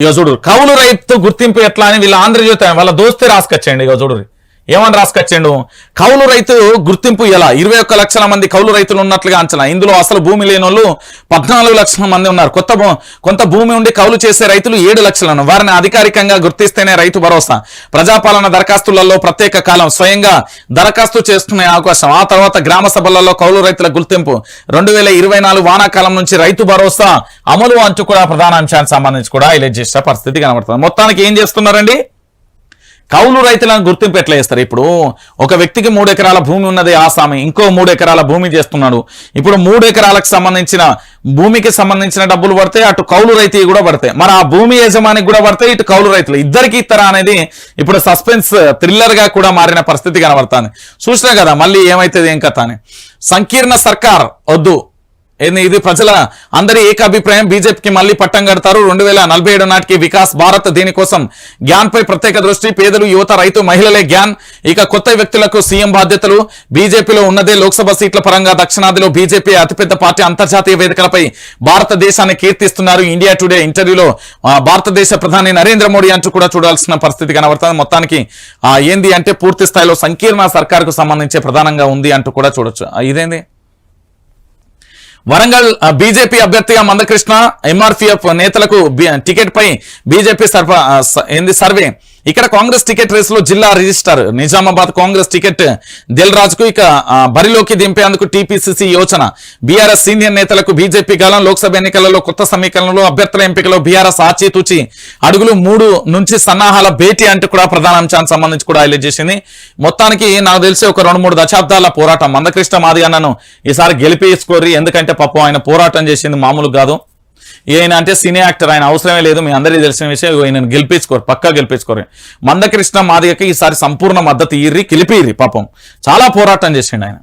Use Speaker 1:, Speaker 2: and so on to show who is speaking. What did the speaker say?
Speaker 1: ఇక చూడు కౌలు రైతు గుర్తింపు ఎట్లా అని వీళ్ళ ఆంధ్రజ్యోతి వాళ్ళ దోస్తే రాసుకొచ్చేయండి ఇక చూడు. ఏమని రాసుకొచ్చాడు? కౌలు రైతు గుర్తింపు ఎలా? ఇరవై ఒక్క లక్షల మంది కౌలు రైతులు ఉన్నట్లుగా అంచనా. ఇందులో అసలు భూమి లేని వాళ్ళు పద్నాలుగు లక్షల మంది ఉన్నారు. కొత్త కొంత భూమి ఉండి కౌలు చేసే రైతులు ఏడు లక్షలను. వారిని అధికారికంగా గుర్తిస్తేనే రైతు భరోసా. ప్రజాపాలన దరఖాస్తులలో ప్రత్యేక కాలం. స్వయంగా దరఖాస్తు చేసుకునే అవకాశం. ఆ తర్వాత గ్రామ సభలలో కౌలు రైతుల గుర్తింపు. రెండు వేల ఇరవై నాలుగు వానాకాలం నుంచి రైతు భరోసా అమలు అంటూ కూడా ప్రధాన అంశానికి సంబంధించి కూడా హైలైట్ చేసిన పరిస్థితి కనబడుతుంది. మొత్తానికి ఏం చేస్తున్నారండి? కౌలు రైతులను గుర్తింపు ఎట్లా చేస్తారు? ఇప్పుడు ఒక వ్యక్తికి మూడు ఎకరాల భూమి ఉన్నది ఆసామి ఇంకో మూడు ఎకరాల భూమి చేస్తున్నాడు. ఇప్పుడు మూడు ఎకరాలకు సంబంధించిన భూమికి సంబంధించిన డబ్బులు పడితే అటు కౌలు రైతు కూడా పడతాయి. మరి ఆ భూమి యజమానికి కూడా పడతాయి ఇటు కౌలు రైతులు. ఇద్దరికి ఇస్తారా అనేది ఇప్పుడు సస్పెన్స్ థ్రిల్లర్గా కూడా మారిన పరిస్థితి కనబడుతుంది. చూసినా కదా మళ్ళీ ఏమైతుంది ఏం కథ అని. సంకీర్ణ సర్కార్ వద్దు. ఏంది ఇది ప్రజల అందరి ఏకాభిప్రాయం? బీజేపీకి మళ్ళీ పట్టం కడతారు. రెండు వేల నలభై ఏడు నాటికి వికాస్ భారత్ దీనికోసం గ్యాన్ పై ప్రత్యేక దృష్టి. పేదలు యువత రైతు మహిళలే జ్ఞాన్ ఇక కొత్త వ్యక్తులకు సీఎం బాధ్యతలు. బీజేపీలో ఉన్నదే లోక్సభ సీట్ల పరంగా దక్షిణాదిలో బీజేపీ అతిపెద్ద పార్టీ అంతర్జాతీయ వేదికలపై భారతదేశాన్ని కీర్తిస్తున్నారు. ఇండియా టుడే ఇంటర్వ్యూలో భారతదేశ ప్రధాని నరేంద్ర మోడీ అంటూ కూడా చూడాల్సిన పరిస్థితి కనబడుతుంది. మొత్తానికి ఏంది అంటే పూర్తి స్థాయిలో సంకీర్ణ సర్కార్కు సంబంధించి ప్రధానంగా ఉంది అంటూ కూడా చూడొచ్చు. ఇదేంది? వరంగల్ బీజేపీ అభ్యర్థిగా మందకృష్ణ ఎంఆర్పీఎఫ్ నేతలకు టికెట్ పై బీజేపీ సర్వ ఏంది సర్వే. ఇక్కడ కాంగ్రెస్ టికెట్ రేస్లో జిల్లా రిజిస్టర్ నిజామాబాద్ కాంగ్రెస్ టికెట్ దిల్రాజ్కు ఇక బరిలోకి దింపేందుకు టీపీసీసీ యోచన. బీఆర్ఎస్ సీనియర్ నేతలకు బీజేపీ గాలం లోక్సభ ఎన్నికలలో కొత్త సమీకరణలో అభ్యర్థుల ఎంపికలో బీఆర్ఎస్ ఆచితూచి అడుగులు మూడు నుంచి సన్నాహాల భేటీ అంటూ కూడా ప్రధాన అంశానికి సంబంధించి కూడా హైలైట్ చేసింది. మొత్తానికి నాకు తెలిసి ఒక రెండు మూడు దశాబ్దాల పోరాటం. మందకృష్ణ మాది అన్నను ఈసారి గెలిపేసుకోరి ఎందుకంటే పాపం ఆయన పోరాటం చేసింది మామూలు కాదు. ఈయన అంటే సినీ యాక్టర్ ఆయన అవసరమే లేదు మీ అందరికీ తెలిసిన విషయం ఈయన గెలిపించుకోరు పక్కా గెలిపించుకోరు. మందకృష్ణ మాదిగకి ఈసారి సంపూర్ణ మద్దతు ఈర్రి గెలిపిర్రి పాపం. చాలా పోరాటం చేసిండు ఆయన.